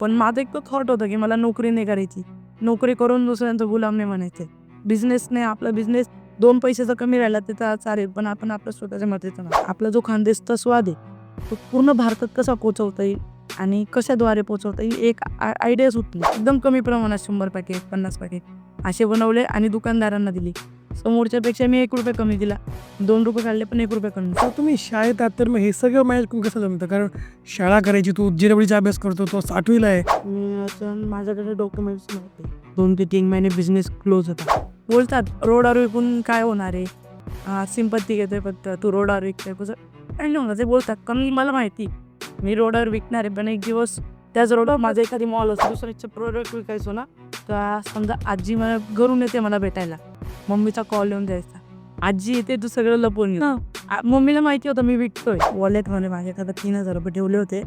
पण माझं एक तो थॉट होतं की मला नोकरी नाही करायची. नोकरी करून दुसऱ्यांचा गुलाम नाही म्हणायचे. बिझनेसने आपला बिझनेस दोन पैशाचा कमी राहिला तर चा- चालेल पण आपण आपल्या स्वतःच्या ना आपला जो खानदेशचा स्वाद आहे. तो पूर्ण भारतात कसा पोचवता येईल आणि कशाद्वारे पोचवता येईल एक आयडिया सुटली. एकदम कमी प्रमाणात शंभर पॅकेट पन्नास पॅकेट असे बनवले आणि दुकानदारांना दिली. समोरच्यापेक्षा मी एक रुपये कमी दिला. दोन रुपये काढले पण एक रुपये कमी. तर तुम्ही शाळेत आहात तर मग हे सगळं मॅनेज करून कसं जमतं? कारण शाळा करायची तू जिरवडीचा अभ्यास करतो तो सातवीला आहे. मी असं माझ्याकडे डॉक्युमेंट्स नव्हते. दोन ते तीन महिने बिझनेस क्लोज होता. बोलतात रोडावर विकून काय होणार आहे? हा, सिंपत्ती घेतोय फक्त. तू रोडावर विकतोय कसं? नाही होणार. ते बोलतात कारण मला माहिती. मी रोडावर विकणार आहे पण एक दिवस त्याच रोडवर माझं एखादी मॉल असतो दुसऱ्याचे प्रोडक्ट विकायचो ना तर समजा आजी मला घरून येते मला भेटायला. मम्मीचा कॉल येऊन द्यायचा. आजी येते तू सगळं लपवून. आ- मम्मीला माहिती होतं मी विकतोय. वॉलेटमध्ये माझ्याकडे तीन हजार रुपये ठेवले होते.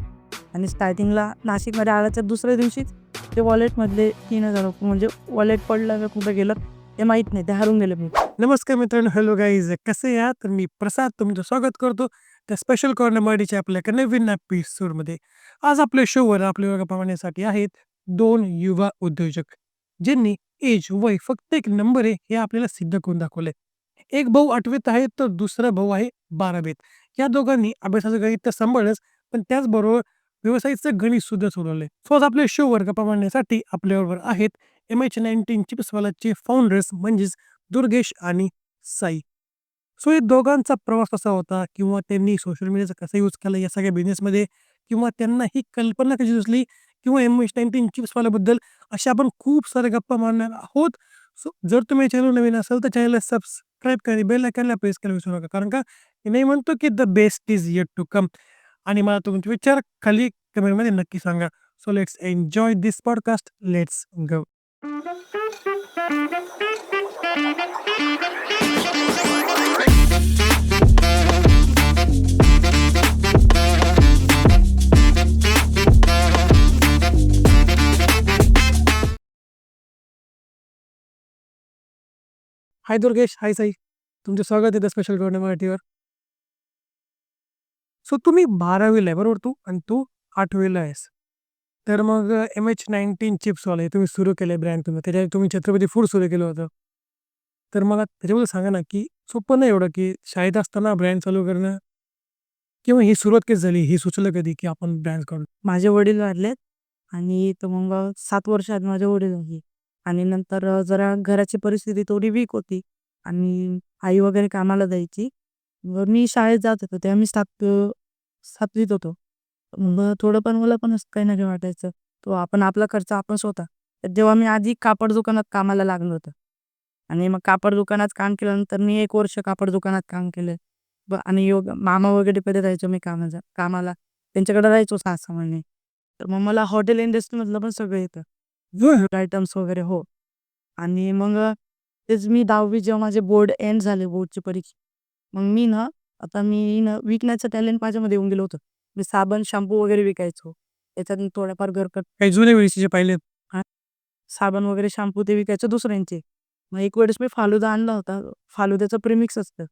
आणि स्टार्टिंगला नाशिकमध्ये आल्याच्या दुसऱ्या दिवशीच ते वॉलेटमधले तीन हजार रुपये म्हणजे वॉलेट पडलं कुठं गेलं ते माहीत नाही. ते हरून गेले मी. नमस्कार मित्रांनो हॅलो गाईज कसे या तर मी प्रसाद तुमचं स्वागत करतो त्या स्पेशल कॉर्नर मराठीच्या आपल्या एका नवीन एपिसोडमध्ये आज आपल्या शोवर आपल्या वर्ग पाहण्यासाठी आहेत दोन युवा उद्योजक ज्यांनी एज वय फक्त एक नंबर आहे हे आपल्याला सिद्ध करून दाखवलंय. एक भाऊ आठवीत आहे तर दुसरा भाऊ आहे बारावीत. या दोघांनी अभ्यासाचं गणित तर सांभाळलंच पण त्याचबरोबर व्यवसायाचं गणित सुद्धा सोडवलंय. सो आज आपल्या शो वर्ग पाहण्यासाठी आपल्याबरोबर आहेत एम एच नाईन्टीन चिप्सवालाचे फाउंडर्स म्हणजेच दुर्गेश आणि साई. सो या दोघांचा प्रवास कसा होता किंवा त्यांनी सोशल मीडियाचा कसा यूज केला या सगळ्या बिझनेसमध्ये किंवा त्यांना ही कल्पना कशी दिसली किंवा एम एच नाईन्टीन चिप्सवाल्याबद्दल अशा आपण खूप साऱ्या गप्पा मारणार आहोत. सो जर तुम्ही चॅनल नवीन असाल तर चॅनलला सबस्क्राईब करा बेल आयकॉनला प्रेस करायला विसरू नका. कारण का मी नाही म्हणतो की the best is yet to come आणि मला तुमचे विचार खाली कमेंटमध्ये नक्की सांगा. So let's enjoy this podcast let's go hi Durgesh hi Sai. तुमचे स्वागत आहे स्पेशल कॉर्नर मराठीवर. सो तुम्ही बारावीला आहे बरोबर तू? आणि तू आठवीला आहेस. तर मग एम एच नाईन्टीन चिप्सवाले तुम्ही सुरू केले ब्रँड तुम्ही. त्याच्या तुम्ही छत्रपती फूड सुरू केलं होतं. तर मला त्याच्याबद्दल सांगा ना की सोपं नाही एवढं की शाळेत असताना ब्रँड चालू करणं? किंवा ही सुरुवात कशी झाली? ही सुचलं कधी की आपण ब्रँड काढू? माझे वडील वाढलेत आणि तर मग सात वर्षात माझे वडील झाले आणि नंतर जरा घराची परिस्थिती थोडी वीक होती आणि आई वगैरे कामाला जायची. मग मी शाळेत जात होतो तेव्हा मी सात सातवीत होतो. मग थोडं पण मला पण असं काही नाही वाटायचं. तो आपण आपला खर्च आपण स्वतः. तर जेव्हा मी आधी कापड दुकानात कामाला लागलो होतं आणि मग कापड दुकानात काम केल्यानंतर मी एक वर्ष कापड दुकानात काम केलं. ब- आणि योग मामा वगैरे पहिले राहायचो मी कामाचा कामाला. त्यांच्याकडे राहायचो सहा सहा महिने तर मग मला हॉटेल इंडस्ट्रीमधलं पण सगळं येतं. आयटम्स वगैरे हो. आणि मग तेच मी दहावी जेव्हा माझे बोर्ड एंड झाले बोर्डची परीक्षा मग मी ना आता मी ना विकण्याचं टॅलेंट माझ्यामध्ये येऊन गेलो होतं. मी साबण शॅम्पू वगैरे विकायचो. त्याच्यात थोड्याफार घरकट काही जुने वेळीचे पाहिले? साबण वगैरे शॅम्पू ते विकायचं दुसऱ्यांचे. मग एक वेळेस मी फालुदा आणला होता. फालुद्याचं प्रिमिक्स असतं.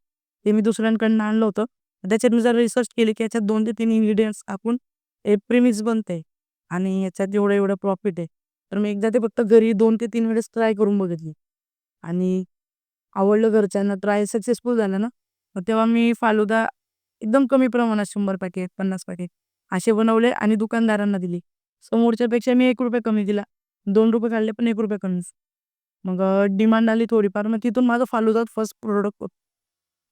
ते मी दुसऱ्यांकडनं आणलं होतं. त्याच्यात मी जरा रिसर्च केली की याच्यात दोन ते तीन इन्ग्रेडियंट्स आपण प्रिमिक्स बनते आणि याच्यात एवढं एवढं प्रॉफिट आहे. तर मी एकदा ते फक्त घरी दोन ते तीन वेळेस ट्राय करून बघितली. आणि आवडलं घरच्यांना ट्राय सक्सेसफुल झालं ना मग तेव्हा मी फालुदा एकदम कमी प्रमाणात शंभर पॅकेट पन्नास पॅकेट असे बनवले आणि दुकानदारांना दिली. समोरच्यापेक्षा मी एक रुपये कमी दिला. दोन रुपये काढले पण एक रुपये कमी मग डिमांड आली थोडीफार मग तिथून माझं फालुदा फर्स्ट प्रोडक्ट होतं.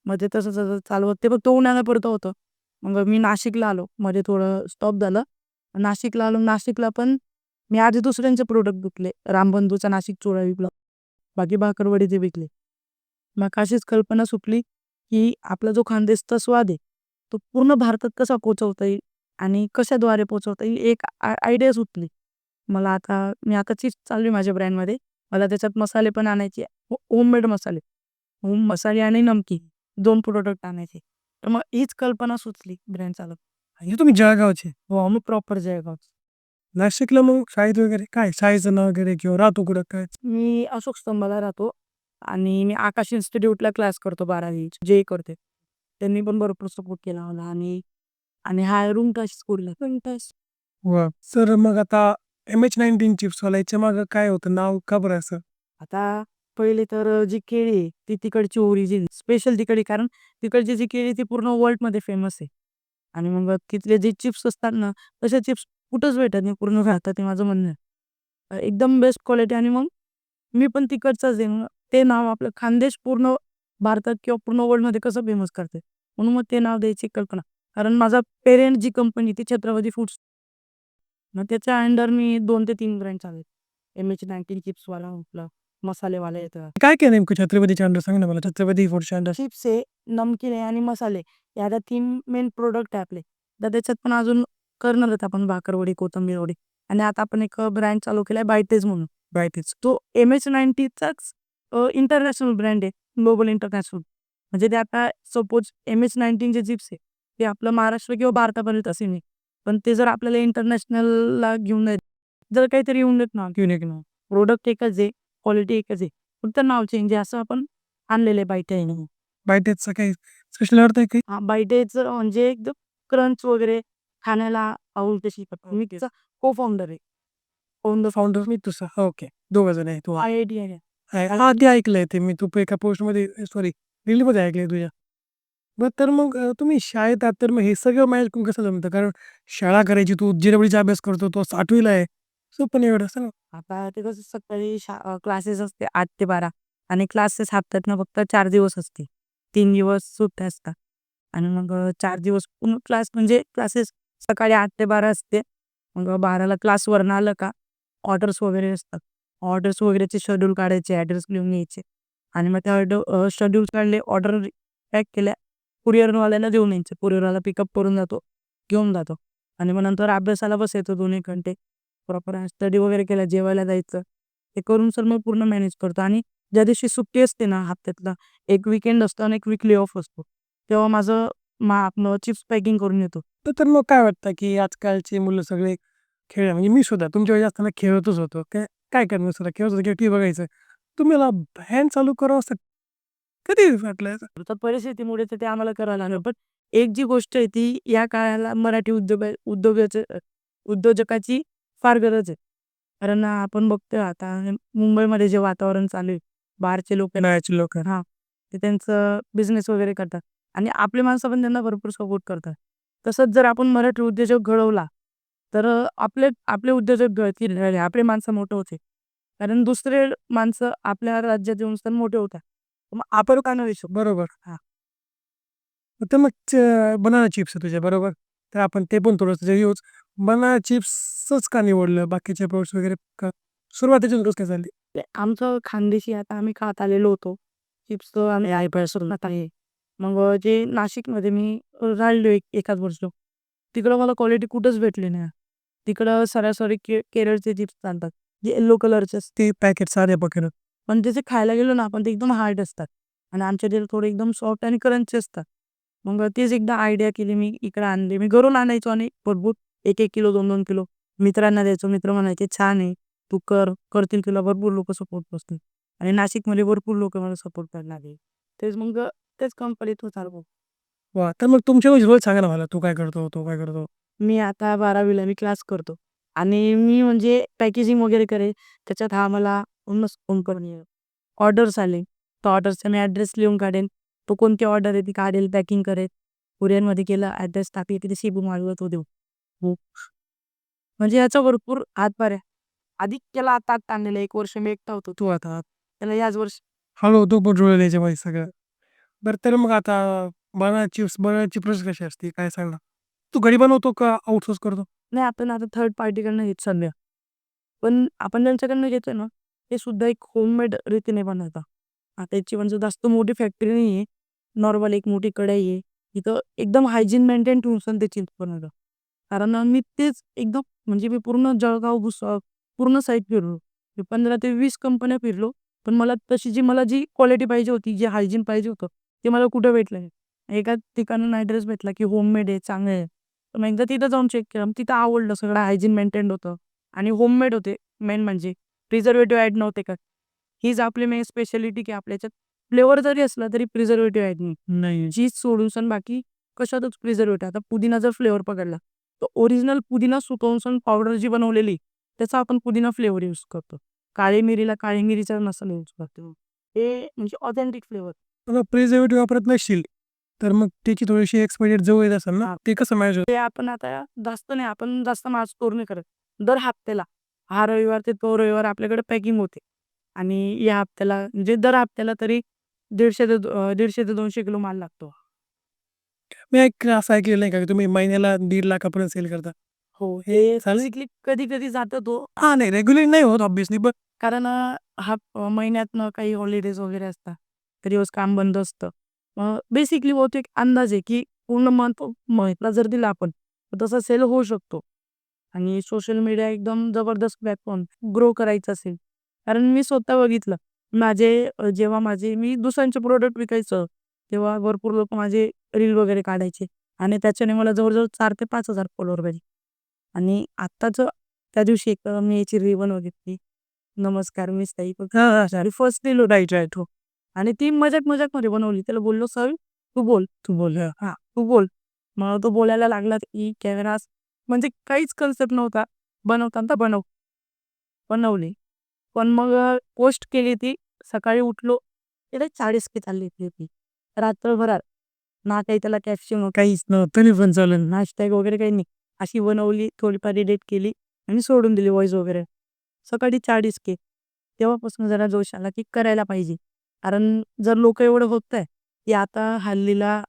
मग ते तसं तसं चालवत ते फक्त उन्हाळ्यापुरतं होतं. मग मी नाशिकला आलो. मध्ये थोडं स्टॉप झालं. नाशिकला आलो. नाशिकला पण मी आधी दुसऱ्यांचे प्रोडक्ट विकले. रामबंधूचा नाशिक चोळा विकला. बाकी भाकरवडी ते विकले. मग अशीच कल्पना सुटली की आपला जो खानदेशचा स्वाद आहे तो पूर्ण भारतात कसा पोचवता येईल आणि कशाद्वारे पोचवता येईल एक आयडिया सुटली. मला आता मी आता चीज चालू आहे माझ्या ब्रँडमध्ये मला त्याच्यात मसाले पण आणायचे. होममेड मसाले. होम मसाले आणि नमकी दोन प्रोडक्ट आणायचे. तर मग हीच कल्पना सुचली ब्रँड चालत हे तुम्ही जळगावचे. हो मग प्रॉपर जळगाव नाशिकला मग शाळेत वगैरे काय? शाळेचं नाव वगैरे किंवा राहतो कुठं? काय? मी अशोक स्तंभाला राहतो आणि मी आकाश इन्स्टिट्यूटला क्लास करतो बारावी जे करते. त्यांनी पण भरपूर सपोर्ट केला मला आणि आणि हा रूम टच स्कूलला. Room touch. वा. सर मग आता एम एच नाईन्टीन चिप्सवाला याच्या मागं काय होतं? नाव का बरं असं? आता पहिले तर जी केळी आहे ती तिकडची ओरिजिन स्पेशल तिकडे कारण तिकडची जी केळी ती पूर्ण वर्ल्डमध्ये फेमस आहे. आणि मग तिथले जे चिप्स असतात ना तसे चिप्स कुठंच भेटत नाही पूर्ण भारतात हे माझं म्हणणं आहे. एकदम बेस्ट क्वालिटी आणि मग मी पण तिकडचाच आहे ते नाव आपलं खानदेश पूर्ण भारतात किंवा पूर्ण वर्ल्डमध्ये कसं फेमस करते म्हणून मग ते नाव द्यायची कल्पना. कारण माझा पेरेंट जी कंपनी ती छत्रपती फूड्स मग त्याच्या अंडर मी दोन ते तीन ब्रँड चालवते एम एच नाईन्टीन चिप्सवाला आपला मसालेवाला येतं. काय काय नेमकं छत्रपतीच्या अंडर सांग ना मला छत्रपती फूडच्या अंडर चिप्स आहे नमकीन आहे आणि मसाले. या आता तीन मेन प्रोडक्ट आहे आपले. तर त्याच्यात पण अजून करणार आहेत आपण भाकरवडी कोथंबीर वडी. आणि आता आपण एक ब्रँड चालू केलाय बायटेज म्हणून. बायटीच तो एम एच नाईन्टीचाच इंटरनॅशनल ब्रँड आहे. ग्लोबल इंटरनॅशनल म्हणजे ते आता सपोज एम एच नाईन्टीन जे चिप्स आहे ते आपलं महाराष्ट्र किंवा भारतापर्यंत असे नाही. पण ते जर आपल्याला इंटरनॅशनलला घेऊन जायचं जर काहीतरी येऊन देत ना घेऊन नाव प्रोडक्ट एकच आहे क्वालिटी एकच आहे. फक्त नाव चेंज आहे असं आपण आणलेलं आहे बायटे बायटेजचा काही स्पेशल अर्थ आहे काही हा बायटेच म्हणजे एकदम क्रंच वगैरे खाण्याला आवड तशी मी तिचा को फाउंडर आहे. फाउंडर फाउंडर मी तुझा ओके. दोघं जण आहे तू आय आय टी आहे. हा आधी ऐकलंय ते मी तू एका पोस्टमध्ये सॉरी रीलमध्ये ऐकलंय तुझ्या. बरं तर मग तुम्ही शाळेत आहात तर मग हे सगळं मॅनेज कसं जमतं? कारण शाळा करायची तू जिरवडीचा अभ्यास करतो तो आठवीला आहे. सोपं नाही एवढं सांग. आता ते कसं सकाळी क्लासेस असते आठ ते बारा. आणि क्लासेस हप्त्यातनं फक्त चार दिवस असते. तीन दिवस सुट्ट्या असतात. आणि मग चार दिवस क्लास म्हणजे क्लासेस सकाळी आठ ते बारा असते. मग बाराला क्लासवरनं आलं का ऑर्डर्स वगैरे असतात. ऑर्डर्स वगैरेचे शेड्यूल काढायचे ॲड्रेस लिहून घ्यायचे. आणि मग त्या शेड्यूल काढले ऑर्डर पॅक केल्या कुरिअरवाल्याला देऊन यायचे. कुरिअरवाला पिकअप करून जातो घेऊन जातो. आणि मग नंतर अभ्यासाला बसायचो दोन एक घंटे. प्रॉपर स्टडी वगैरे केला जेवायला जायचं. ते करून सर मग पूर्ण मॅनेज करतो. आणि ज्या दिवशी सुट्टी असते ना हप्त्यातला एक विकेंड असतो आणि एक विकली ऑफ असतो. तेव्हा माझं मा आपलं चिप्स पॅकिंग करून येतो तर तर मग काय वाटतं की आजकालची मुलं सगळे खेळ म्हणजे मी सुद्धा तुमच्या वेळी असताना खेळतच होतो. काय काय करणार सुद्धा? खेळत होतो किंवा टी बघायचं. तुम्हाला फॅन चालू करावं असं कधी वाटलं? तर परिस्थितीमुळे तर ते आम्हाला करायला लागलं. पण एक जी गोष्ट आहे ती या काळाला मराठी उद्योग उद्योगाचे उद्योजकाची फार गरज आहे. कारण आपण बघतोय आता मुंबईमध्ये जे वातावरण चालू आहे बाहेरचे लोक लोक. हा ते त्यांचं बिझनेस वगैरे करतात. आणि आपली माणसं पण त्यांना भरपूर सपोर्ट करतात. तसंच जर आपण मराठी उद्योजक घडवला तर आपले आपले उद्योजक घडतील आपले माणसं मोठे होते. कारण दुसरे माणसं आपल्या राज्यात येऊन सण मोठे होतात. मग आपण का नाही बरोबर. हा. तर मग बनाना चिप्स तुझ्या बरोबर? तर आपण ते पण थोडंसं यूज. बनाना चिप्सच का निवडलं? बाकीचे प्रोडक्ट्स वगैरे का? सुरुवातीची कसं काय झाली? ते आमचं खानदेशी आता आम्ही खात आलेलो होतो. चिप्स आम्ही आईपासून खात आहे. मग अ, जे नाशिकमध्ये मी राहिलो एक एकाच वर्ष तिकडं मला क्वालिटी कुठंच भेटली नाही. तिकडं सरासरी के केरळचे चिप्स चालतात जे येल्लो कलरचे ते पॅकेट सारे पकडत पण त्याचे खायला गेलो ना आपण ते एकदम हार्ड असतात. आणि आमच्या ते थोडे एकदम सॉफ्ट आणि क्रंची असतात. मग तेच एकदा आयडिया केली मी इकडे आणली. मी घरून आणायचो आणि भरपूर एक एक किलो दोन दोन किलो मित्रांना द्यायचो. मित्र म्हणायचे छान आहे. तू कर. करतील तुला भरपूर लोक सपोर्ट करतील. आणि नाशिकमध्ये भरपूर लोक मला सपोर्ट करायला लागले तेच मग तेच कंपनीत चालू वा तर मग तुमच्या रोज सांगा ना मला तू काय करतो तो काय करतो? मी आता बारावीला मी क्लास करतो. आणि मी म्हणजे पॅकेजिंग वगैरे करेल त्याच्यात हा मला कंपनी ऑर्डर्स आले. तर ऑर्डर्सचा मी ॲड्रेस लिहून काढेन. तो कोणती ऑर्डर आहे ती काढेल पॅकिंग करेल. कुरिअरमध्ये केलं ॲड्रेस टाकली तिथे शिबू मागवत तो देऊ म्हणजे याचा भरपूर हातभार आहे. आधी केला आता आता आणलेला एक वर्ष मी एकटा होतो. तू आता त्याला याच वर्ष हळू तो पण जुळले याच्यामध्ये सगळं. बरं तर मग आता बनाना चिप्स बनानाची प्रोसेस कशी असते? काय सांगणार तू घरी बनवतो का आउटसोर्स करतो? नाही आपण आता थर्ड पार्टीकडनं घेत सध्या. पण आपण ज्यांच्याकडनं घेतो ना ते सुद्धा एक होममेड रीतीने बनवतात. आता याची म्हणजे जास्त मोठी फॅक्टरी नाही आहे नॉर्मल एक मोठी कढाई आहे. तिथं एकदम हायजीन मेंटेन ठेवून सण ते चिप्स बनवतं कारण मी तेच एकदम म्हणजे मी पूर्ण जळगाव भुसावळ पूर्ण साईट फिरलो. मी पंधरा ते वीस कंपन्या फिरलो. पण मला तशी जी मला जी क्वालिटी पाहिजे होती जे हायजीन पाहिजे होतं ते मला कुठं भेटलं एका ठिकाणून ॲड्रेस भेटला की होममेड आहे चांगलं आहे. तर मग एकदा तिथं जाऊन चेक केलं. तिथं आवडलं सगळं हायजीन मेंटेन होतं. आणि होममेड होते मेन म्हणजे. प्रिझर्वेटिव्ह ॲड नव्हते का? हीच आपली मेन स्पेशालिटी की आपल्या याच्यात फ्लेवर जरी असला तरी प्रिझर्वेटिव्ह ॲड नाही नाही चीज सोडून बाकी कशातच प्रिझर्वेटिव्ह आता पुदिना जर फ्लेवर पकडला. तर ओरिजिनल पुदिना सुकवून पावडर जी बनवलेली त्याचा आपण पुदिना फ्लेवर यूज करतो. काळी मिरीला काळी मिरीचा मसाला यूज करतो. हे म्हणजे ऑथेंटिक फ्लेवर. मग प्रिझर्व्हेटिव्ह वापरत नसशील, तर मग त्याची थोडीशी एक्सपायरी जवळ येत असेल ना? ते कसं मॅनेज होतं? ते आपण आता जास्त नाही, आपण जास्त माल स्टोअर नाही करत. दर हप्त्याला, हा रविवार ते तो रविवार आपल्याकडे पॅकिंग होते आणि या हप्त्याला म्हणजे दर हप्त्याला तरी 150 ते 150 ते 200 किलो माल लागतो. मी एक असं ऐकलेलं नाही का, की तुम्ही महिन्याला 1.5 लाखापर्यंत सेल करता? हो, हे चालेल? बेसिकली कधी-कधी जातो तो. हां, नाही रेग्युलर नाही होत ऑब्व्हियसली पण कारण हा अ, महिन्यातनं काही हॉलिडेज वगैरे असतात. दिवस काम बंद असतं. बेसिकली बहुतेक अंदाज आहे, की पूर्ण मंथ मंथला जर दिला आपण, तसा सेल होऊ शकतो. आणि सोशल मीडिया एकदम जबरदस्त प्लॅटफॉर्म ग्रो करायचं असेल. कारण मी स्वतः बघितलं. माझे जेव्हा माझे मी दुसऱ्यांचे प्रॉडक्ट विकायचं, तेव्हा भरपूर लोकं माझे रील वगैरे काढायचे आणि त्याच्याने मला जवळ-जवळ 4 ते 5,000 फॉलोवर भेटले. आणि आत्ताचं त्या दिवशी एक मी याची रील बनवली नमस्कार मी Sai first reel right right हो. आणि ती मजाक-मजाकमध्ये बनवली. त्याला बोललो, "सर तू बोल." तू बोल. हां. "तू बोल." मग तो बोलायला लागला, की कॅमेरा म्हणजे काहीच कन्सेप्ट नव्हता. बनवताना बनव. बनवली. पण मग पोस्ट केली ती. सकाळी उठलो, तिला 40K चालली होती ती. रात्रभरात. ना काही त्याला कॅप्शन काहीच नव्हतं. तरी पण चालेल. हॅशटॅग वगैरे काही नाही. अशी बनवली, थोडीफार एडिट केली आणि सोडून दिली व्हॉईस वगैरे. सकाळी 40K. तेव्हापासून जरा जोश आला, की करायला पाहिजे. कारण जर लोकं एवढं बघताय, की आता हल्लीला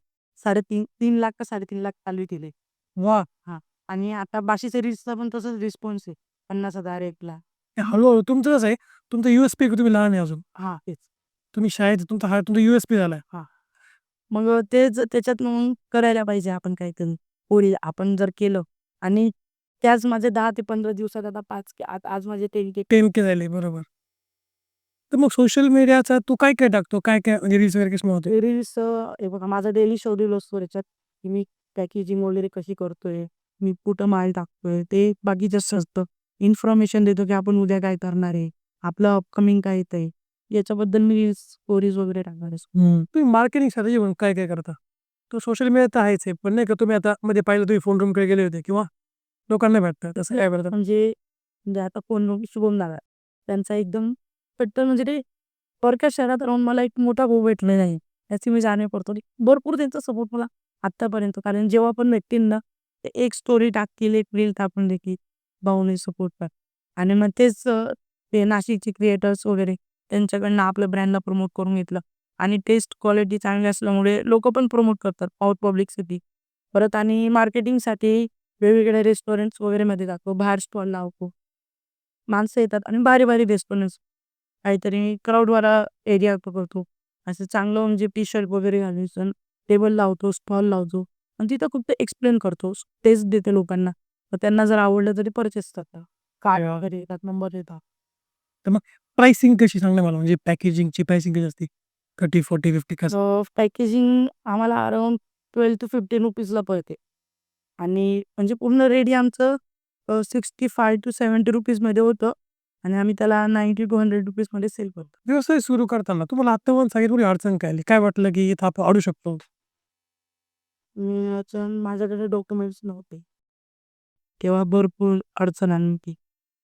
3.5 3 लाख का 3.5 लाख चालू केले. वाह! हां. आणि आता बाकीच्या रील्सचा पण तसाच रिस्पॉन्स आहे. 50,000 1 लाख. हळू-हळू तुमचं कसं आहे, तुमचं यू-एस-पी तुम्ही लहान आहे अजून. हां, तेच. तुम्ही शाळेत तुमचा हा तुमचा यू-एस-पी झालाय. मग तेच त्याच्यात मग करायला पाहिजे आपण काहीतरी. पुढे आपण जर केलं आणि त्याच माझे 10 ते 15 दिवसात आता 5K आज आज माझे 10K 10K झाले बरोबर. तर मग सोशल मीडियाचा तू काय-काय टाकतो? काय-काय म्हणजे रील्स वगैरे बनवतो? रील्स अ, हे बघा माझा डेली शेड्यूल असतो त्याच्यात, की मी पॅकेजिंग वगैरे कशी करतोय, मी कुठं माल टाकतोय, ते बाकीचं असतं. इन्फॉर्मेशन देतो, की आपण उद्या काय करणार आहे, आपलं अपकमिंग काय येतंय, याच्याबद्दल मी रील्स, स्टोरीज वगैरे टाकणार असतो. हं. तुम्ही मार्केटिंग स्ट्रॅटेजी म्हणून काय-काय करता? तो सोशल मीडिया तर आहेच आहे. पण नाही का तुम्ही आता मध्ये पाहिलं तुम्ही फोन रूमकडे गेले होते किंवा लोकांना भेटता तसं काय करता? म्हणजे म्हणजे आता कोण लोक शुभम दादा त्यांचा एकदम पटकन म्हणजे ते परक्या शहरात राहून मला एक मोठा भाऊ भेटलेला आहे. याची मी जाणीव करतो. भरपूर त्यांचा सपोर्ट मला आत्तापर्यंत. कारण जेव्हा पण भेटतील ना, ते एक स्टोरी टाकतील, एक रील टाकून देखील भाऊने सपोर्ट कर. आणि मग तेच ते नाशिकचे क्रिएटर्स वगैरे त्यांच्याकडनं आपल्या ब्रँडला प्रमोट करून घेतलं. आणि टेस्ट क्वालिटी चांगली असल्यामुळे लोक पण प्रमोट करतात. आउट पब्लिकसाठी परत आणि मार्केटिंगसाठी वेगवेगळ्या रेस्टॉरंट्स वगैरेमध्ये जातो, बाहेर स्टॉल लावतो. माणसं येतात आणि भारी-भारी रेस्टॉरंट्स काहीतरी क्राउडवाला एरिया पकडतो. असं चांगलं म्हणजे टी-शर्ट वगैरे घालायचं, टेबल लावतो, स्टॉल लावतो आणि तिथं फक्त एक्सप्लेन करतो. टेस्ट देते लोकांना. मग त्यांना जर आवडलं तर ते परचेस करतात. कार्ड वगैरे येतात, नंबर येतात. तर मग प्राइसिंग कशी सांगा मला म्हणजे पॅकेजिंगची प्राइसिंग कशी असते? 30, 40, 50 कसं? अ, पॅकेजिंग आम्हाला अराउंड 12 टू 15 रुपीजला पडते आणि म्हणजे पूर्ण रेडी आमचं अ, 65 टू 70 रुपीजमध्ये होतं आणि आम्ही त्याला 90 टू 100 रुपीजमध्ये सेल करतो. व्यवसाय सुरू करताना तुम्हाला आत्तापर्यंत सगळ्यात मोठी अडचण काय आली? काय वाटलं की इथं आपण अडू शकतो? मी अडचण माझ्याकडे डॉक्युमेंट्स नव्हते. तेव्हा भरपूर अडचण आली होती.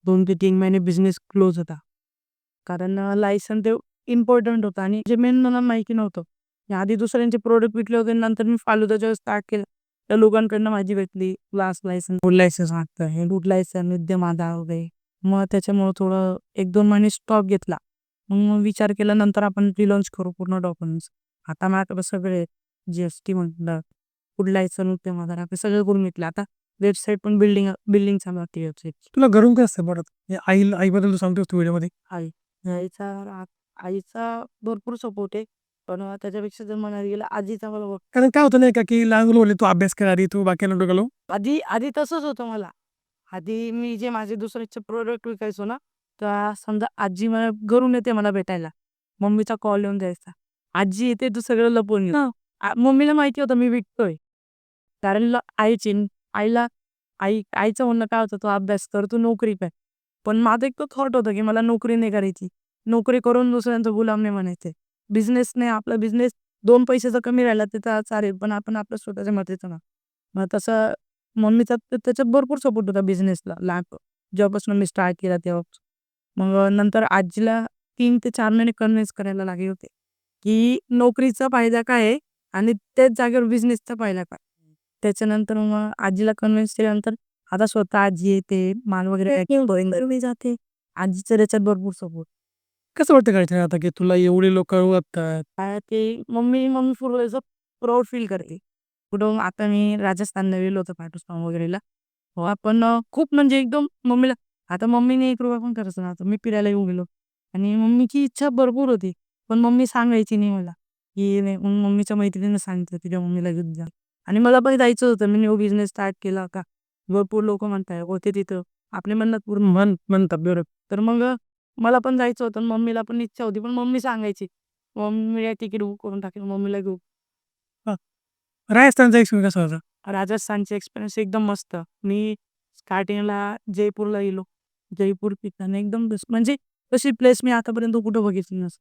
2 ते 3 महिने बिझनेस क्लोज होता. कारण लायसन ते इम्पोर्टंट होतं आणि जे मेन मला माहिती नव्हतं. मी आधी दुसऱ्यांचे प्रॉडक्ट विकले होते नंतर मी फालुदा जेव्हा स्टार्ट केलं, त्या लोकांकडनं माहिती भेटली. क्लास लायसन, फूड लायसन्स लागतं, हे फूड लायसन, उद्यमादा वगैरे. मग त्याच्यामुळं थोडं 1-2 महिने स्टॉप घेतला. मग विचार केला नंतर आपण रिलॉन्च करू पूर्ण डॉक्युमेंट्स. आता माझ्याकडे सगळे जी-एस-टी म्हटलं, फूड लायसन, उद्यमादार हे सगळं करून घेतलं. आता वेबसाईट पण बिल्डिंग बिल्डिंग चालू आहे वेबसाईटची. तुला घरून काय असतं पडत? आई आईबद्दल तू सांगतोस तू व्हिडिओमध्ये. आई. आईचा आईचा भरपूर सपोर्ट आहे. पण त्याच्यापेक्षा जर म्हणायला गेलं आजीचा मला कारण काय होतं नाही का, की लहान मुलं बोलले, "तू अभ्यास कर आधी, तू घालवू." आधी आधी तसंच होतं मला. आधी मी जे माझे दुसऱ्याचे प्रॉडक्ट विकायचो ना, तर समजा आजी मला घरून येते मला भेटायला. मम्मीचा कॉल येऊन जायचा. आजी येते तू सगळं लपवून घे. आ, मम्मीला माहिती होतं मी विकतोय. कारण आईची आईला आई आईचं म्हणणं काय होतं, "तू अभ्यास कर, तू नोकरी कर." पण माझं एक तो थॉट होता, की मला नोकरी नाही करायची. नोकरी करून दुसऱ्यांचा गुलाम नाही बनायचंय. बिझनेसने आपला बिझनेस 2 पैशाचा कमी राहिला तर चा चालेल, पण आपण आपल्या स्वतःच्या मर्जीचं ना. मग तसं मम्मीचा तर त्याच्यात भरपूर सपोर्ट होता बिझनेसला. लहान जेव्हापासून मी स्टार्ट केला तेव्हा मग नंतर आजीला तीन ते चार महिने कन्व्हिन्स करायला लागले होते की नोकरीचा फायदा काय आहे आणि त्याच जागेवर बिझनेसचा फायदा काय? त्याच्यानंतर मग आजीला कन्व्हिन्स केल्यानंतर आता स्वतः आजी येते माल वगैरे मी जाते. आजीचं त्याच्यात भरपूर सपोर्ट कसं वाटतं काय आता की तुला एवढे लोक ओळखतात? काय ते मम्मी मम्मी असं प्राऊड फील करते. कुठं आता मी राजस्थानला गेलो होतो पाकिस्तान वगैरेला. हो आपण खूप म्हणजे एकदम मम्मीला आता मम्मीने एक रुपया पण करायचं नव्हतं मी फिरायला येऊन गेलो. आणि मम्मीची इच्छा भरपूर होती पण मम्मी सांगायची नाही मला की नाही मग मम्मीच्या मैत्रिणीनं सांगितलं तुझ्या मम्मीला घेऊन जा. आणि मला पण जायचं होतं मी न्यू बिझनेस स्टार्ट केला का? भरपूर लोक म्हणताय होते तिथं. आपले म्हणत पूर्ण म्हण म्हणतात बरोबर. तर मग मला पण जायचं होतं मम्मीला पण इच्छा होती पण मम्मी सांगायची मम्मी तिकीट बुक करून टाकेल मम्मीला घेऊ राजस्थानचा एक्सपिरियन्स कसा होता? राजस्थानचे एक्सपिरियन्स एकदम मस्त. मी स्टार्टिंगला जयपूरला गेलो. जयपूर ठिकाण एकदम म्हणजे तशी प्लेस मी आतापर्यंत कुठं बघितली नसते.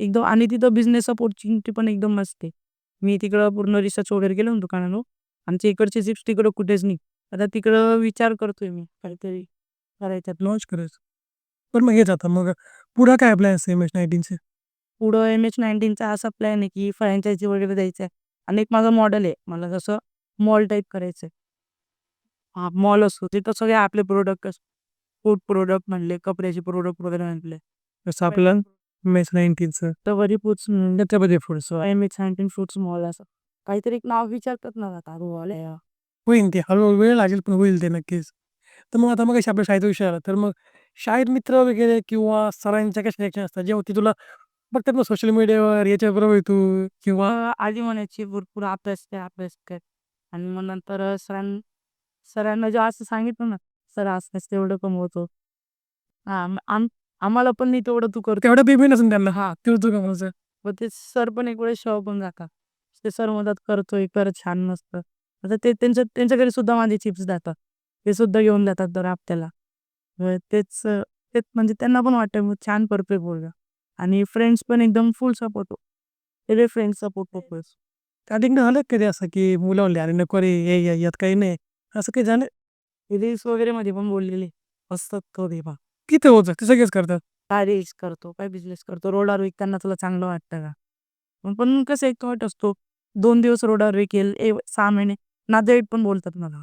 एकदम आणि तिथं बिझनेस ऑपॉर्च्युनिटी पण एकदम मस्त आहे. मी तिकडं पूर्ण रिसर्च वगैरे केलं ना दुकानानं. आमच्या इकडचे चिप्स तिकडं कुठेच नाही. आता तिकडं विचार करतोय मी काहीतरी करायच्यात. लॉन्च करायचं. पण मग हेच आता मग पुढं काय प्लॅन एम एच नाईन्टीनचे पुढं एम एच नाईन्टीनचा असा प्लॅन आहे की फ्रँचायझी वगैरे द्यायचं आहे आणि एक माझं मॉडेल आहे. मला जसं मॉल टाईप करायचं आहे हा मॉल असतो तिथं सगळे आपले प्रोडक्ट फूड प्रोडक्ट म्हणले कपड्याचे प्रोडक्ट वगैरे म्हणले. जसं आपलं एम एच नाईन्टीनचं तर वरी फूड्स त्याच्यामध्ये पुढचं M H nineteen foods mall असं. काहीतरी एक नाव विचारतात ना आता मॉल आहे. होईल ते. हळूहळू वेळ लागेल पण होईल ते नक्कीच. तर मग आता मग आपल्या शाळेत विषय आला. तर मग शाळेत मित्र वगैरे किंवा सरांच्या कशा रिॲक्शन असतात? जेव्हा ती तुला बघतात ना सोशल मीडियावर याच्याबरोबर तू किंवा अ, आधी म्हणायची भरपूर अभ्यास कर अभ्यास कर. आणि मग नंतर सरां सरांना जेव्हा असं सांगितलं ना सर असं तेवढं कमवतो हा मग आम आम्हाला पण नाही तेवढं तू करतो. तेवढं बेबी नसेल त्यांना. हा तेवढं तू कमावचं मग ते सर पण एक वेळेस शॉप पण जातात. ते सर मदत करतोय कर छान मस्त. आता ते त्यांच्या त्यांच्या घरी सुद्धा माझे चिप्स जातात. ते सुद्धा घेऊन जातात दर हप्त्याला. मग तेच अ, तेच म्हणजे त्यांना पण वाटतं मग छान परफेक्ट बोलगा आणि फ्रेंड्स पण एकदम फुल सपोर्ट हो. सगळे फ्रेंड्स सपोर्ट करतो स्टार्टिंग झालं कधी असं की मुलं म्हणले अरे नको रे हे हे- यात काही नाही. असं काही झालं? रील्स वगैरे मध्ये पण बोललेले. असतात कधी बा. किती होतं? ते सगळेच करतात? काय रील्स करतो काय बिझनेस करतो? रोडावर विकताना तुला चांगलं वाटतं का? पण पण कसं एक थॉट असतो. दोन दिवस रोडावर विकेल ए सहा महिने नातेवाईक पण बोलतात मला.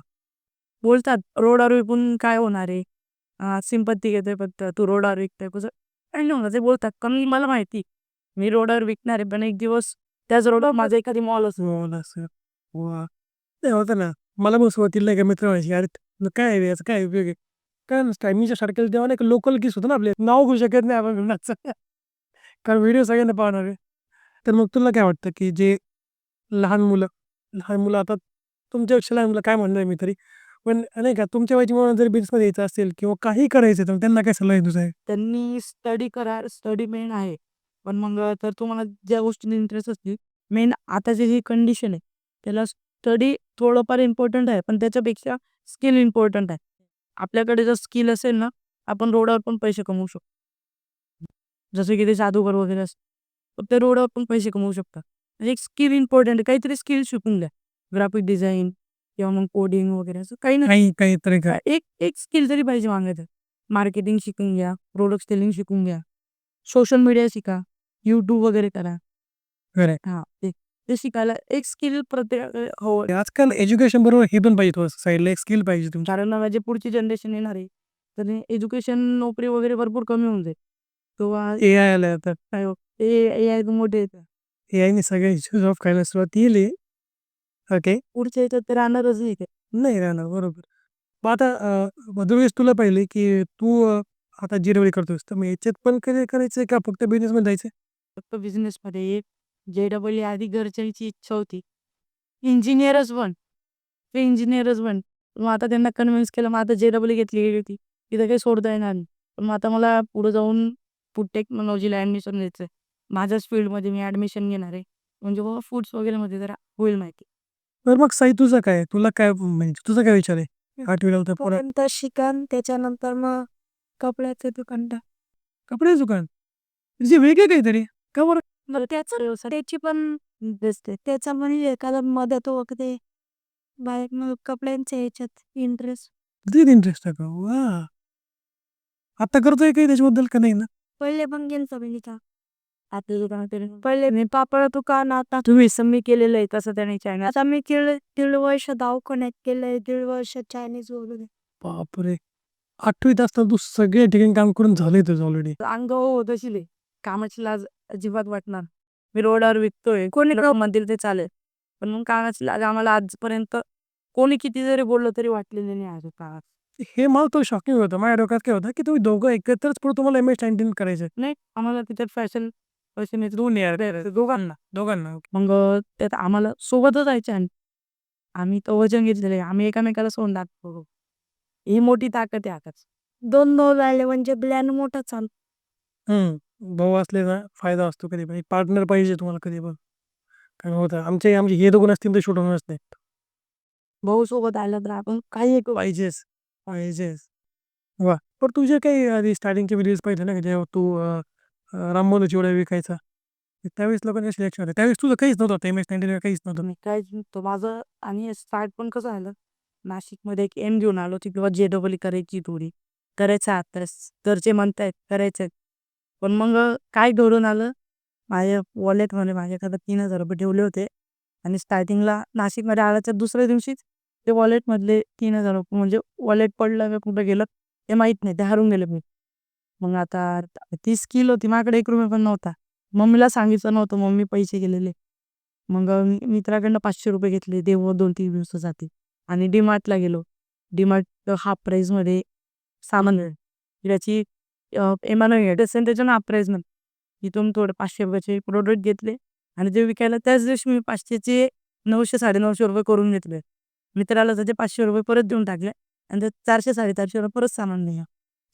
बोलतात रोडावर विकून काय होणार आहे? सिंपत्ती घेते फक्त तू रोडावर विकताय कसं आणि नाही ते बोलतात कारण मला माहिती मी रोडावर विकणार आहे पण एक दिवस त्याच रोडावर माझा एखादी मॉल असं मॉल असं वा. ते होतं ना. मला मग सुरुवातीला नाही का मित्र म्हणायची अरे तुला काय आहे याचा काय उपयोग आहे? कारण मीच्या सारखेला तेव्हा नाही लोकल किस होतं ना आपले. नाव घेऊ शकत नाही आपण कोणाचं. कारण व्हिडिओ सगळ्यांना पाहणार आहे. तर मग तुला काय वाटतं की जे लहान मुलं लहान मुलं आता तुमच्यापेक्षा लहान मुलं काय म्हणणार आहे मी तरी? पण नाही का तुमच्या वयाची मुलांना जर बिझनेसमध्ये यायचं असेल किंवा काही करायचं तर त्यांना काय सल्ला आहे आहे त्यांनी स्टडी करा स्टडी मेन आहे. पण मग तर तुम्हाला ज्या गोष्टीने इंटरेस्ट असतील मेन आताची जी कंडिशन आहे त्याला स्टडी थोडंफार इम्पॉर्टंट आहे पण त्याच्यापेक्षा स्किल इम्पॉर्टंट आहे. आपल्याकडे जर स्किल असेल ना आपण रोडावर पण पैसे कमवू शकतो. जसं की ते जादूगर वगैरे असतं तर ते रोडावर पण पैसे कमवू शकतात. म्हणजे एक स्किल इम्पॉर्टंट आहे काहीतरी स्किल शिकून घ्या ग्राफिक डिझाईन किंवा मग कोडिंग वगैरे असं काही ना काही काहीतरी काय एक एक स्किल तरी पाहिजे मागायचं मार्केटिंग शिकून घ्या प्रोडक्ट सेलिंग शिकून घ्या. सोशल मीडिया शिका यूट्यूब वगैरे करा. खरं आहे. हा ते ते शिकायला एक स्किल प्रत्येक हो. आजकाल एज्युकेशन बरोबर हे पण पाहिजे साईडला एक स्किल पाहिजे कारण माझी पुढची जनरेशन येणार आहे. तर एज्युकेशन नोकरी वगैरे भरपूर कमी होऊन जाईल. किंवा ए आय आलं तर. काय हो, ते आय मोठे येतं. ए आयने सगळे इश्यूज ऑफ खायला सुरुवात केली. ओके. पुढच्या याच्यात ते राहणारच नाही ते. नाही राहणार बरोबर. मग आता अं, तुला पाहिले की तू अं, आता जिरवली करतोस तर मग याच्यात पण कधी करायचं का? फक्त बिझनेसमध्ये जायचं फक्त बिझनेसमध्ये एक जे डबल आधी घरच्यांची इच्छा होती. इंजिनियरच बन ते इंजिनियरच बन मग आता त्यांना कन्व्हिन्स केलं. मग आता जे डबल घेतली गेली होती. तिथं काही सोडता येणार नाही. पण मग आता मला पुढे जाऊन फूड टेक्नॉलॉजीला ॲडमिशन घ्यायचं आहे माझ्याच फील्डमध्ये मी ॲडमिशन घेणार आहे. म्हणजे बाबा फूड्स वगैरेमध्ये जरा होईल माहिती. तर मग साई तुझं काय तुला काय म्हणजे तुझा काय विचार आहे? आठवीला होता पोरा नंतर शिकन त्याच्यानंतर मग कपड्याचं दुकान टाक. कपडे दुकान? तुझे वेगळे काहीतरी? का बरं? बरं त्याचं पण दिसते त्याचा म्हणजे एखादा मदत वगैरे बाहेर मग कपड्यांच्या ह्याच्यात इंटरेस्ट किती इंटरेस्ट आहे का? वा. आता करतोय काही त्याच्याबद्दल का नाही ना? पहिले पण गेलतो मी तिथं. आता दुकानात पहिले मी पापड दुकान आता तुम्ही मी केलेलं आहे तसं त्याने चायनीज आता मी केलं दीड वर्ष दवाखान्यात केलंय दीड वर्ष चायनीज वगैरे बापरे! आठवीत असताना तू सगळ्या ठिकाणी काम करून झालंय तुझं ऑलरेडी अंग होत अशी कामाची लाज अजिबात वाटणार. मी रोडावर विकतोय. कोणी म्हणतील ते चालेल. पण मग कामाची लाज आम्हाला आजपर्यंत कोणी किती जरी बोललं तरी वाटलेलं नाही आज काळात हे मला तो शॉकिंग होतं. माझ्या डोक्यात काय होतं की तुम्ही दोघं एकत्रच पुढे तुम्हाला एम एस नाईन्टीन करायचं. नाही आम्हाला त्याच्यात फॅशन फॅशन दोन यार दोघांना दोघांना मग त्यात आम्हाला सोबतच जायचे आणि आम्ही तर वजन घेतलेलं आहे आम्ही एकामेकाला सोडणार बघू ही मोठी ताकद आहे आताच. दोन दोन राहिले म्हणजे प्लॅन मोठा चाल. हम्म भाऊ असले ना फायदा असतो कधी पण. पार्टनर पाहिजे तुम्हाला कधी पण. कारण होतं आमचे आमचे हे दोघं नसतील तर शूट होणारच नाही. भाऊ सोबत आलं तर आपण काही एक पाहिजेच पाहिजेच. वा पण तुझे काही आधी स्टार्टिंगचे व्हिडिओज पाहिजे ना का जेव्हा तू अं, अं, चिवडा विकायचा. त्यावेळेस लोकांनी सिलेक्शन होते त्यावेळेस तुझं काहीच नव्हतं एम एस नाईन्टीन काहीच नव्हतं. मी काहीच नव्हतं माझं आणि स्टार्ट पण कसं झालं? नाशिकमध्ये एक एम घेऊन आलो किंवा जे डबल करायची थोडी. करायचं आता घरचे म्हणतायत करायचं पण मग काय घडून आलं? माझ्या वॉलेटमध्ये माझ्याकडे तीन हजार रुपये ठेवले होते. आणि स्टार्टिंगला नाशिकमध्ये आल्याच्या दुसऱ्या दिवशीच ते वॉलेटमधले तीन हजार रुपये म्हणजे वॉलेट पडलं का कुठं गेलं ते माहीत नाही. ते हरून गेले मी. मग आता ती स्किल होती माझ्याकडे एक रुपये पण नव्हता. मम्मीला सांगितलं नव्हतं मम्मी पैसे गेलेले. मग मी मित्राकडनं पाचशे रुपये घेतले देव दोन तीन दिवसासाठी आणि डीमार्टला गेलो. डीमार्ट हाफ प्राईजमध्ये सामान याची एमान एम आर असेल त्याच्या हाफ प्राईजमध्ये इथून थोडे पाचशे रुपयाचे प्रोडक्ट घेतले. आणि ते विकायला त्याच दिवशी मी पाचशेचे नऊशे साडेनऊशे रुपये करून घेतले. मित्राला त्याचे पाचशे रुपये परत देऊन टाकले. आणि ते चारशे साडेचारशे रुपये परत सामान नाही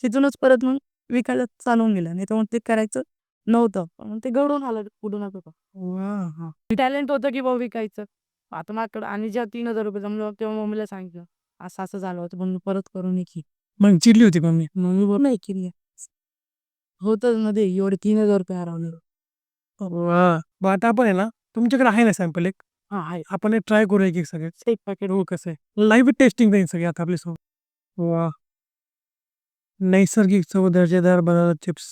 तिथूनच परत मग विकायला चालवून गेलं. नाही तर मग ते करायचं नव्हतं. पण ते घडून आलं कुठून होतं हा. टॅलेंट होतं की भाऊ विकायचं. आता माझ्याकडं आणि जेव्हा तीन हजार रुपये जमलं तेव्हा मम्मीला सांगितलं असं असं झालं होतं पण मी परत करून की. मग चिडली होती मम्मी. मम्मी बोल नाही केली होतच मध्ये एवढे तीन हजार रुपये हरवले. वा मग आता आपण आहे ना तुमच्याकडे आहे ना सॅम्पल एक? हा आहे. आपण एक ट्राय करूया की सगळे. एक पॅकेट हो कसं आहे? लाईव्ह टेस्टिंग राहील सगळे आता आपल्यासोबत वा नैसर्गिक चव दर्जेदार बनाना चिप्स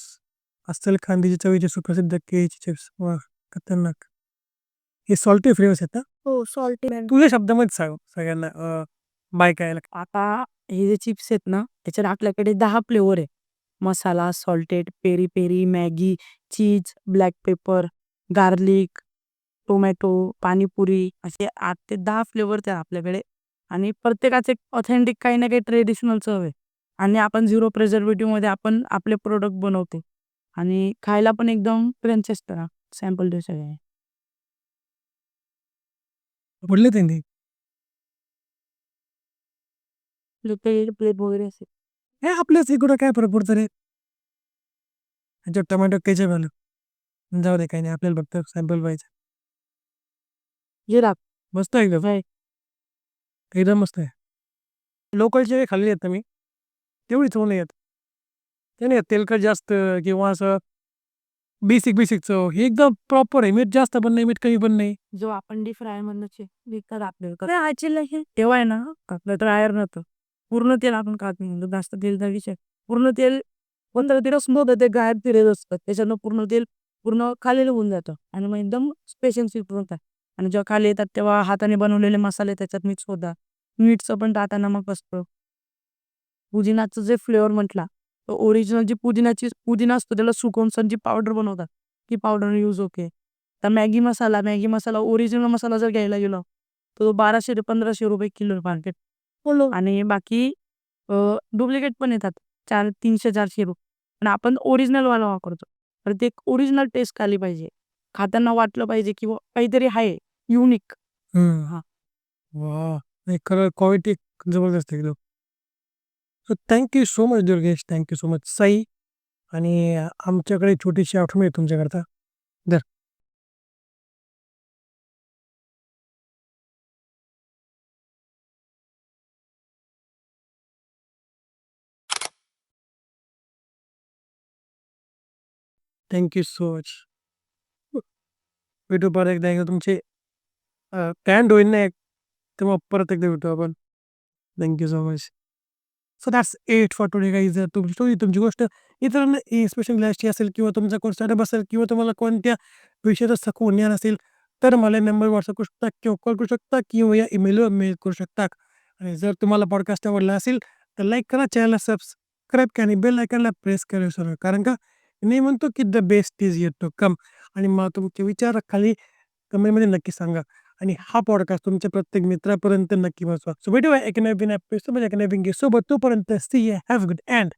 अस्सल खांदीची चवीचे सुप्रसिद्ध केळीचे चिप्स वा खतरनाक. हे सॉल्टी फ्लेवर्स आहेत ना? हो सॉल्टी तुझ्या शब्दामध्ये सांग सगळ्यांना बाय काय आता हे जे चिप्स आहेत ना त्याच्यात आपल्याकडे दहा फ्लेवर आहे masala salted peri peri Maggi cheese black pepper garlic tomato pani puri असे आठ ते दहा फ्लेवर आहेत आपल्याकडे. आणि प्रत्येकाचे ऑथेंटिक काही ना काही ट्रेडिशनल चव आहे. आणि आपण झिरो प्रेझर्वेटिव्हमध्ये आपण आपले प्रोडक्ट बनवतो. आणि खायला पण एकदम क्रंच असतं सॅम्पल देऊ सगळे बोलले त्यांनी? प्लेट वगैरे हे आपल्याच इकडं काय फरक पडतं रे? ह्याच्यात टोमॅटो केचप घालू जाऊ दे काही नाही आपल्याला फक्त सॅम्पल पाहिजे. जिरा मस्त आहे एकदम. एकदम मस्त आहे. लोकलचे काही खाल्ले आहेत मी तेवढी चव नाही येत. ते नाही येत तेलकट जास्त किंवा असं बेसिक बेसिक चव हे एकदम प्रॉपर आहे. मीठ जास्त पण नाही मीठ कमी पण नाही. जो आपण डी फ्राय मधनं विकतात आपल्याला हे तेव्हा आहे ना आपलं ड्रायर नव्हतं. पूर्ण तेल आपण खात नाही म्हणजे जास्त तेल विषय. पूर्ण तेल कोणतं तेल स्मोक ते गायब तेल असतं. त्याच्यानं पूर्ण तेल पूर्ण खालेलं होऊन जातं. आणि मग एकदम स्पेशल होतात आणि जेव्हा खाली येतात तेव्हा हाताने बनवलेले मसाले त्याच्यात मिक्स होतात मीठचं पण टाटा नमक असतं. पुदिनाचं जे फ्लेवर म्हटला तो ओरिजिनल जी पुदिनाची पुदिना असतो त्याला सुकवून जी पावडर बनवतात ती पावडर यूज होते तर Maggi masala Maggi masala original masala जर घ्यायला गेलो तर तो बाराशे ते पंधराशे रुपये किलो मार्केट बोलो. आणि बाकी डुप्लिकेट पण येतात चार तीनशे चारशे रुपये. पण आपण ओरिजिनल वाला वापरतो. तर ते ओरिजिनल टेस्ट आली पाहिजे. खाताना वाटलं पाहिजे की काहीतरी आहे युनिक हा. वा नाही खरं क्वालिटी जबरदस्त आहे एकदम. So thank you so much Durgesh thank you so much Sai आणि आमच्याकडे छोटीशी आठवण आहे तुमच्याकरता. दर थँक्यू सो मच. भेटू परत एकदा एकदा तुमचे कॅन्ड होईल ना एक तेव्हा परत एकदा भेटू आपण. Thank you so much. So that's it for today guys जर तुमची स्टोरी तुमची गोष्ट इतरांना इन्स्पिरेशन द्यायची असेल किंवा तुमचा कोर्स स्टार्टअप असेल किंवा तुम्हाला कोणत्या विषयाचा सखोल ज्ञान असेल तर मला नंबर व्हॉट्सअप करू शकता किंवा कॉल करू शकता किंवा या ईमेलवर मेल करू शकता. आणि जर तुम्हाला पॉडकास्ट आवडला असेल तर लाईक करा चॅनलला सबस्क्राईब करा आणि बेल आयकनला प्रेस करू सर कारण का मी म्हणतो की द बेस्ट इज येतो कम आणि मला तुमचे विचार खाली कमेंटमध्ये नक्की सांगा. आणि हा पॉडकास्ट तुमच्या प्रत्येक मित्रापर्यंत नक्की पोहोचवा. सो भेटूया एक नवीन एपिसोड म्हणजे एक नवीन guest सोबत तोपर्यंत सी हॅव गुड अँड